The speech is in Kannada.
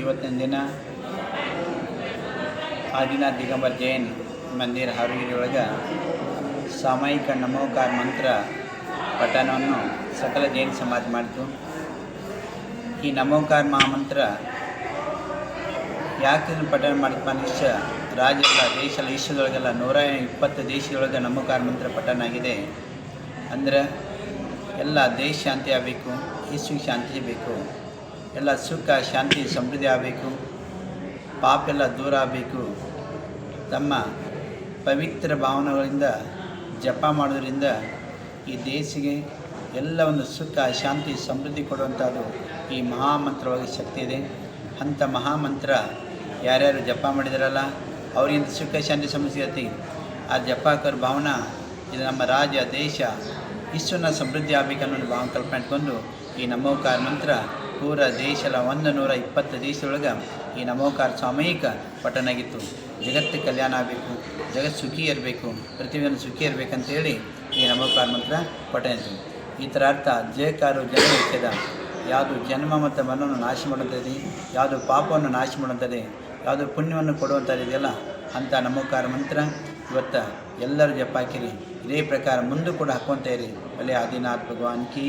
ಇವತ್ತಿನ ದಿನ ಆದಿನಾಥ್ ದಿಗಂಬರ್ ಜೈನ್ ಮಂದಿರ ಹಾವೇರಿಯೊಳಗೆ ಸಾಮಯಿಕ ನಮೋಕಾರ ಮಂತ್ರ ಪಠಣವನ್ನು ಸಕಲ ಜೈನ್ ಸಮಾಜ ಮಾಡಿತು. ಈ ನಮೋಕಾರ ಮಹಾಮಂತ್ರ ಯಾಕೆ ಪಠನ ಪಠಣ ಮನುಷ್ಯ ರಾಜ್ಯಗಳ ದೇಶದ ವಿಶ್ವದೊಳಗೆಲ್ಲ ನೂರ ಇಪ್ಪತ್ತು ದೇಶದೊಳಗೆ ನಮೋಕಾರ ಮಂತ್ರ ಪಠಣ ಆಗಿದೆ. ಅಂದ್ರೆ ಎಲ್ಲ ದೇಶ ಶಾಂತಿ ಆಗಬೇಕು ವಿಶ್ವಕ್ಕೆ ಶಾಂತಿ ಬೇಕು ಎಲ್ಲ ಸುಖ, ಶಾಂತಿ, ಸಮೃದ್ಧಿ ಆಗಬೇಕು. ಪಾಪೆಲ್ಲ ದೂರ ಆಗಬೇಕು. ತಮ್ಮ ಪವಿತ್ರ ಭಾವನೆಗಳಿಂದ ಜಪ ಮಾಡೋದ್ರಿಂದ ಈ ದೇಶಿಗೆ ಎಲ್ಲ ಒಂದು ಸುಖ, ಶಾಂತಿ, ಸಮೃದ್ಧಿ ಕೊಡುವಂಥದ್ದು ಈ ಮಹಾಮಂತ್ರವಾಗಿ ಶಕ್ತಿ ಇದೆ. ಅಂಥ ಮಹಾಮಂತ್ರ ಯಾರ್ಯಾರು ಜಪ ಮಾಡಿದಾರಲ್ಲ ಅವರಿಂದ ಸುಖ, ಶಾಂತಿ, ಸಮೃದ್ಧಿ ಆ ಜಪಾಕರ ಭಾವನ ಇದು ನಮ್ಮ ರಾಜ್ಯ ದೇಶ ಇಷ್ಟನ್ನು ಸಮೃದ್ಧಿ ಆಗಬೇಕನ್ನೋ ಭಾವನೆ ಕಲ್ಪನೆ ಇಟ್ಕೊಂಡು ಈ ನಮೋಕಾರ ಮಂತ್ರ ಪೂರ ದೇಶದ ಒಂದು ನೂರ ಇಪ್ಪತ್ತು ದೇಶದೊಳಗೆ ಈ ನಮೋಕಾರ ಸಾಮೂಹಿಕ ಪಠಣ ಆಗಿತ್ತು ಜಗತ್ತು ಕಲ್ಯಾಣ ಆಗಬೇಕು ಜಗತ್ತು ಸುಖಿ ಇರಬೇಕು ಪ್ರತಿಯೊಂದು ಸುಖಿ ಇರಬೇಕಂತೇಳಿ ಈ ನಮೋಕಾರ ಮಂತ್ರ ಪಠಣ ಈ ಥರ ಅರ್ಥ ಜಯಕಾರು ಜನ್ಮ ವಿಷಯದ ಯಾವುದು ಜನ್ಮ ಮತ್ತು ಮನವನ್ನು ನಾಶ ಮಾಡುತ್ತದೆ ಯಾವುದು ಪಾಪವನ್ನು ನಾಶ ಮಾಡುತ್ತದೆ ಯಾವುದು ಪುಣ್ಯವನ್ನು ಕೊಡುವಂಥದ್ದು ಇದೆಯಲ್ಲ, ಅಂಥ ನಮೋಕಾರ ಮಂತ್ರ ಇವತ್ತು ಎಲ್ಲರೂ ಜಪ ಹಾಕಿರಿ. ಇದೇ ಪ್ರಕಾರ ಮುಂದೆ ಕೂಡ ಹಾಕ್ಕೊಂತ ಇರಿ. ಅಲ್ಲಿ ಆದಿನಾಥ್ ಭಗವಾನ್ ಕಿ